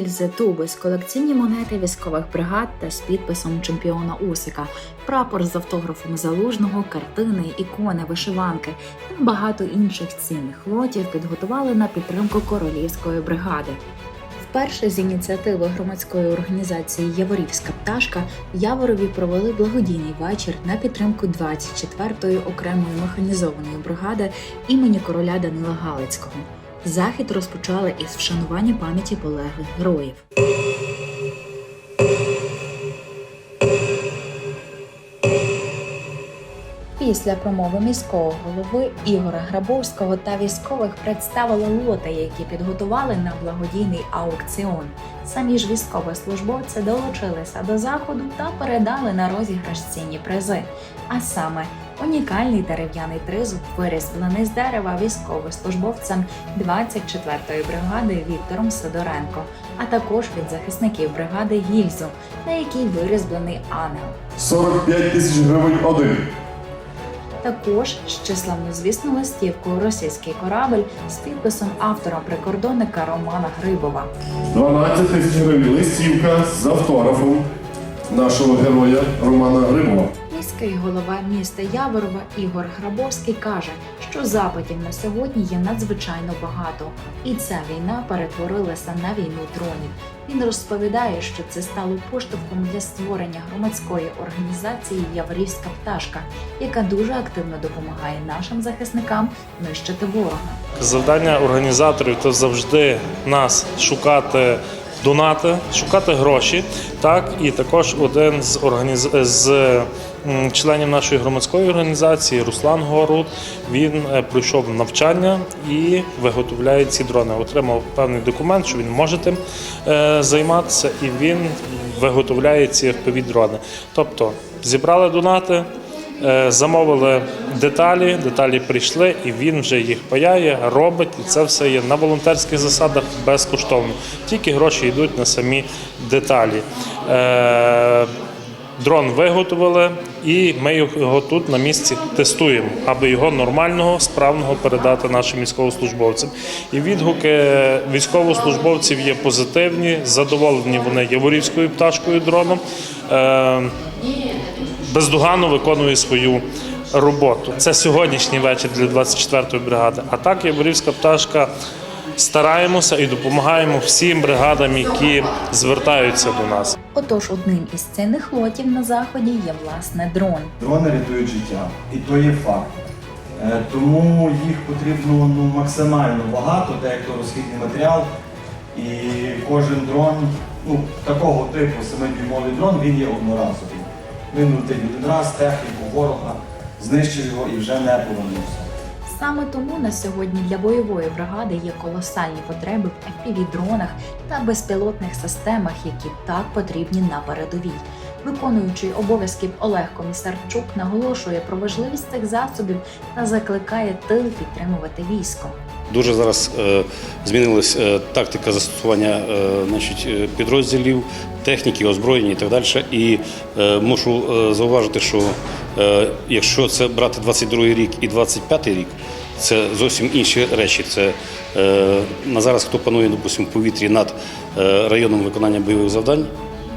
гільзи, тубис, колекційні монети військових бригад та з підписом чемпіона Усика, прапор з автографом залужного, картини, ікони, вишиванки та багато інших цінних лотів підготували на підтримку королівської бригади. Вперше з ініціативи громадської організації Яворівська пташка Яворові провели благодійний вечір на підтримку 24-ї окремої механізованої бригади імені короля Данила Галицького. Захід розпочали із вшанування пам'яті полеглих героїв. Після промови міського голови Ігора Грабовського та військових представили лоти, які підготували на благодійний аукціон. Самі ж військовослужбовці долучилися до заходу та передали на розіграш цінні призи. А саме унікальний дерев'яний тризуб вирізблений з дерева військовослужбовцем 24-ї бригади Віктором Сидоренко, а також від захисників бригади Гільзу, на якій вирізблений ангел. 45 тисяч гривень один. Також ще славнозвісну листівку російський корабель з підписом автора прикордонника Романа Грибова. 12 тисяч гривень листівка з автографом нашого героя Романа Гримова. Міський голова міста Яворова Ігор Грабовський каже, що запитів на сьогодні є надзвичайно багато, і ця війна перетворилася на війну дронів. Він розповідає, що це стало поштовхом для створення громадської організації Яворівська пташка, яка дуже активно допомагає нашим захисникам нищити ворога. Завдання організаторів то завжди нас шукати донати, шукати гроші. Так і також один з організ... з членів нашої громадської організації Руслан Горут. Він е, пройшов навчання і виготовляє ці дрони. Отримав певний документ, що він може тим е, займатися, і він виготовляє ці fpv дрони. Тобто зібрали донати. Е, Замовили деталі, деталі прийшли, і він вже їх паяє, робить, і це все є на волонтерських засадах безкоштовно. Тільки гроші йдуть на самі деталі. Дрон виготовили, і ми його тут на місці тестуємо, аби його нормального, справного передати нашим військовослужбовцям. І відгуки військовослужбовців є позитивні, задоволені вони яворівською пташкою дроном. Е, бездоганно виконує свою роботу. Це сьогоднішній вечір для 24-ї бригади. А так Яворівська пташка стараємося і допомагаємо всім бригадам, які звертаються до нас. Отож, одним із цінних лотів на заході є власне дрон. Дрони рятують життя, і то є факт. Е, Тому їх потрібно ну, максимально багато, деяко розхідний матеріал. І кожен дрон, ну, такого типу семидюймовий дрон, він є одноразовий. Він летить один раз, техніку ворога, знищив його і вже не повернувся. Саме тому на сьогодні для бойової бригади є колосальні потреби в FPV-дронах та безпілотних системах, які так потрібні на передовій. Виконуючий обов'язків Олег Комісарчук наголошує про важливість цих засобів та закликає тил підтримувати військо. Дуже зараз е, змінилась е, тактика застосування е, значить, підрозділів, техніки, озброєння і так далі. І е, мушу е, зауважити, що е, якщо це брати 22 рік і 25 рік, це зовсім інші речі. Це е, на зараз, хто панує, допустимо, в повітрі над е, районом виконання бойових завдань.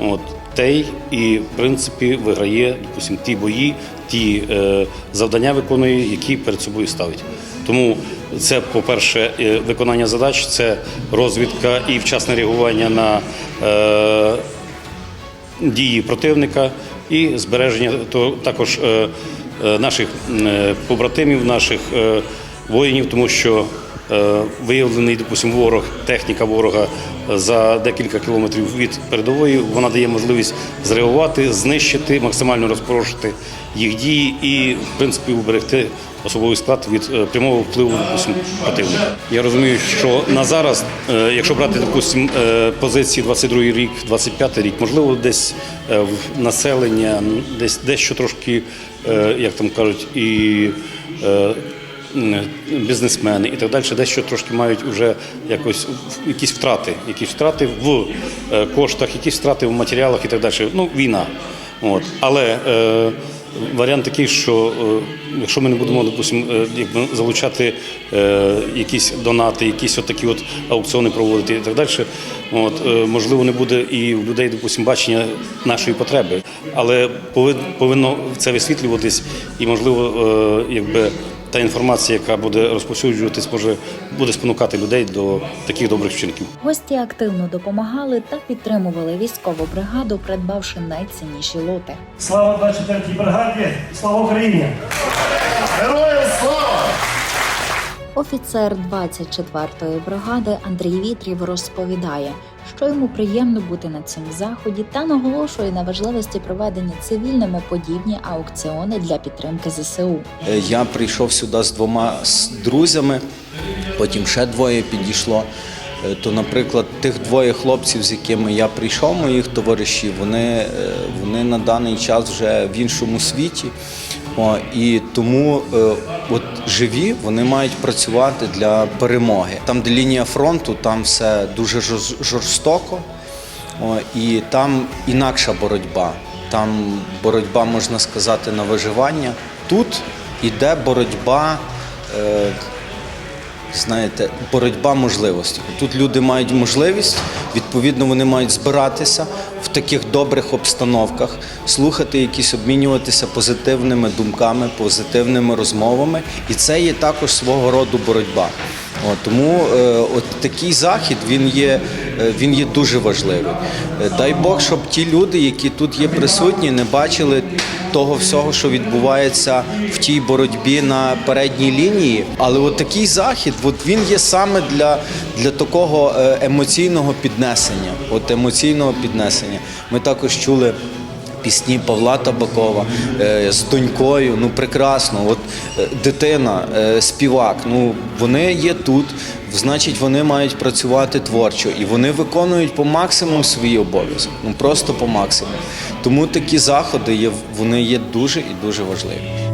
От той і в принципі виграє допустим, ті бої, ті е, завдання виконує, які перед собою ставить. Тому це, по-перше, е, виконання задач, це розвідка і вчасне реагування на е, дії противника і збереження то також е, е, наших е, побратимів, наших е, воїнів, тому що е, виявлений, допустимо, ворог, техніка ворога за декілька кілометрів від передової, вона дає можливість зреагувати, знищити, максимально розпорошити їх дії і, в принципі, уберегти особовий склад від е, прямого впливу противника. Я розумію, що на зараз, е, якщо брати допустим, е, позиції 22 рік, 25 рік, можливо, десь в населення, десь дещо трошки, як там кажуть, і бізнесмени і так далі, дещо трошки мають вже якось якісь втрати, якісь втрати в е, коштах, якісь втрати в матеріалах і так далі. Ну, війна. От. Але е, варіант такий, що е, якщо ми не будемо, допустим, е, залучати е, якісь донати, якісь от такі от аукціони проводити і так далі, От, е, можливо, не буде і у людей, допустимо, бачення нашої потреби, але повинно це висвітлюватись, і можливо, е, якби та інформація, яка буде розповсюджуватись, може буде спонукати людей до таких добрих вчинків. Гості активно допомагали та підтримували військову бригаду, придбавши найцінніші лоти. Слава 24-й бригаді! Слава Україні! Героям слава! Офіцер 24-ї бригади Андрій Вітрів розповідає, що йому приємно бути на цьому заході та наголошує на важливості проведення цивільними подібні аукціони для підтримки ЗСУ. Е, Я прийшов сюди з двома друзями, потім ще двоє підійшло. Е, То, наприклад, тих двоє хлопців, з якими я прийшов, моїх товаришів, вони, е, вони на даний час вже в іншому світі. О, і тому е, от живі вони мають працювати для перемоги. Там, де лінія фронту, там все дуже жорстоко. О, і там інакша боротьба. Там боротьба, можна сказати, на виживання. Тут іде боротьба, е, знаєте, боротьба можливостей. Тут люди мають можливість, відповідно, вони мають збиратися в таких добрих обстановках, слухати якісь, обмінюватися позитивними думками, позитивними розмовами. І це є також свого роду боротьба. От, тому е, от такий захід він є, е, він є дуже важливий. Е, Дай Бог, щоб ті люди, які тут є присутні, не бачили того всього, що відбувається в тій боротьбі на передній лінії. Але от такий захід, от він є саме для, для такого е, емоційного піднесення. От емоційного піднесення. Ми також чули пісні Павла Табакова е, з донькою. Ну прекрасно. От е, дитина, е, співак. Ну вони є тут. Значить, вони мають працювати творчо і вони виконують по максимуму свій обов'язок. Ну просто по максимуму. Тому такі заходи є вони є дуже і дуже важливі.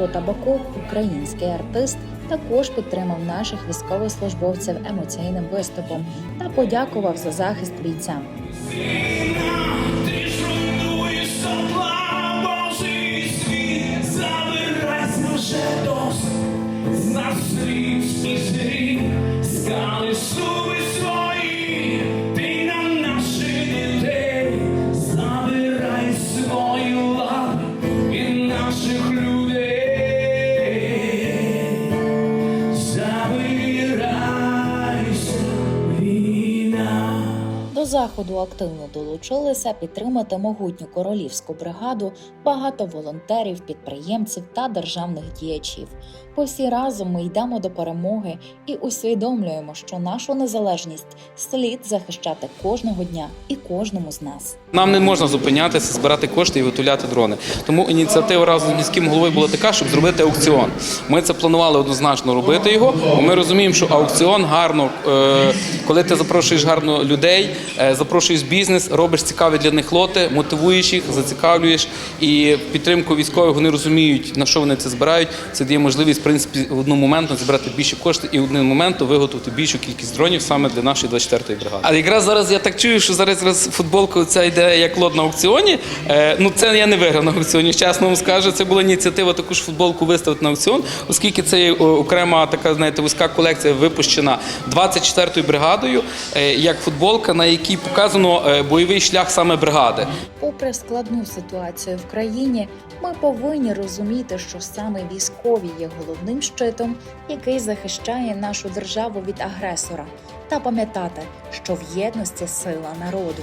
Павло Табаков, український артист, також підтримав наших військовослужбовців емоційним виступом та подякував за захист бійцям. Заходу активно долучилися підтримати могутню королівську бригаду багато волонтерів, підприємців та державних діячів. Всі разом ми йдемо до перемоги і усвідомлюємо, що нашу незалежність слід захищати кожного дня і кожному з нас. Нам не можна зупинятися, збирати кошти і виготовляти дрони. Тому ініціатива разом з міським головою була така, щоб зробити аукціон. Ми це планували однозначно робити його, бо ми розуміємо, що аукціон гарно, е, коли ти запрошуєш гарно людей, е, запрошуєш бізнес, робиш цікаві для них лоти, мотивуєш їх, зацікавлюєш і підтримку військових вони розуміють, на що вони це збирають. Це дає можливість принципі в одному моменту зібрати більше коштів і в один момент виготовити більшу кількість дронів саме для нашої 24-ї бригади. А якраз зараз я так чую, що зараз зараз футболка ця йде як лот на аукціоні. Е, ну це я не виграв на аукціоні. Чесно вам скажу. Це була ініціатива таку ж футболку виставити на аукціон, оскільки це є окрема така, знаєте, вузька колекція випущена 24-ю бригадою, е, як футболка, на якій показано е, бойовий шлях саме бригади. Попри складну ситуацію в країні, ми повинні розуміти, що саме військові є головним щитом, який захищає нашу державу від агресора, та пам'ятати, що в єдності сила народу.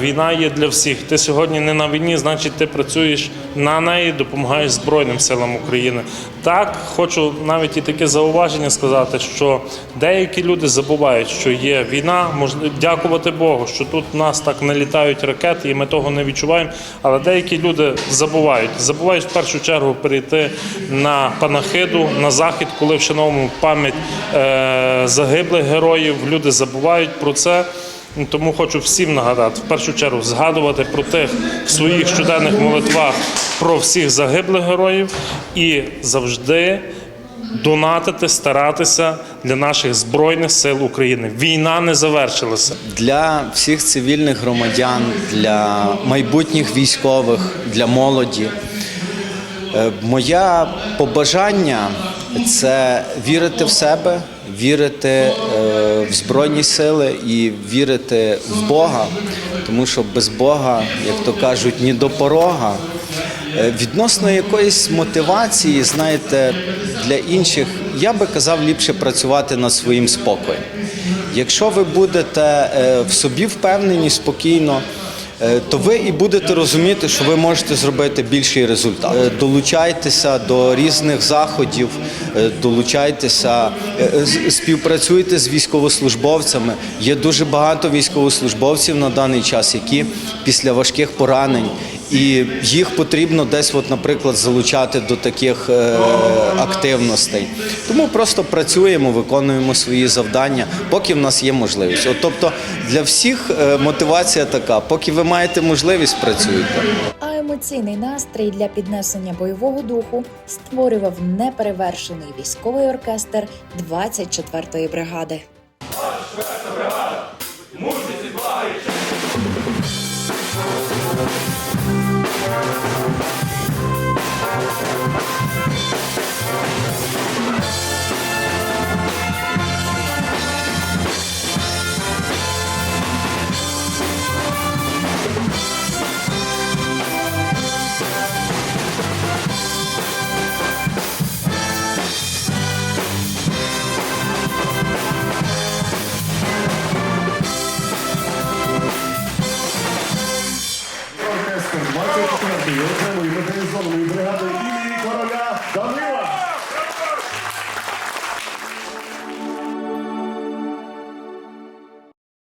Війна є для всіх. Ти сьогодні не на війні, значить ти працюєш на неї, допомагаєш Збройним силам України. Так, хочу навіть і таке зауваження сказати, що деякі люди забувають, що є війна. Можна дякувати Богу, що тут в нас так не літають ракети, і ми того не відчуваємо. Але деякі люди забувають. Забувають в першу чергу перейти на панахиду, на захід, коли вшановуємо пам'ять е- загиблих героїв. Люди забувають про це. Ну, Тому хочу всім нагадати, в першу чергу, згадувати про тих в своїх щоденних молитвах про всіх загиблих героїв і завжди донатити, старатися для наших збройних сил України. Війна не завершилася. для всіх цивільних громадян, для майбутніх військових, для молоді. Е, Моє побажання це вірити в себе, вірити е, в Збройні сили і вірити в Бога, тому що без Бога, як то кажуть, ні до порога. Е, Відносно якоїсь мотивації, знаєте, для інших, я би казав, ліпше працювати над своїм спокоєм. Якщо ви будете е, в собі впевнені спокійно, то ви і будете розуміти, що ви можете зробити більший результат. Е, Долучайтеся до різних заходів, е, долучайтеся, е, співпрацюйте з військовослужбовцями. Є дуже багато військовослужбовців на даний час, які після важких поранень. І їх потрібно десь, от, наприклад, залучати до таких е, активностей. Тому просто працюємо, виконуємо свої завдання, поки в нас є можливість. От, тобто для всіх е, мотивація така: поки ви маєте можливість, працюйте. А емоційний настрій для піднесення бойового духу створював неперевершений військовий оркестр 24-ї бригади.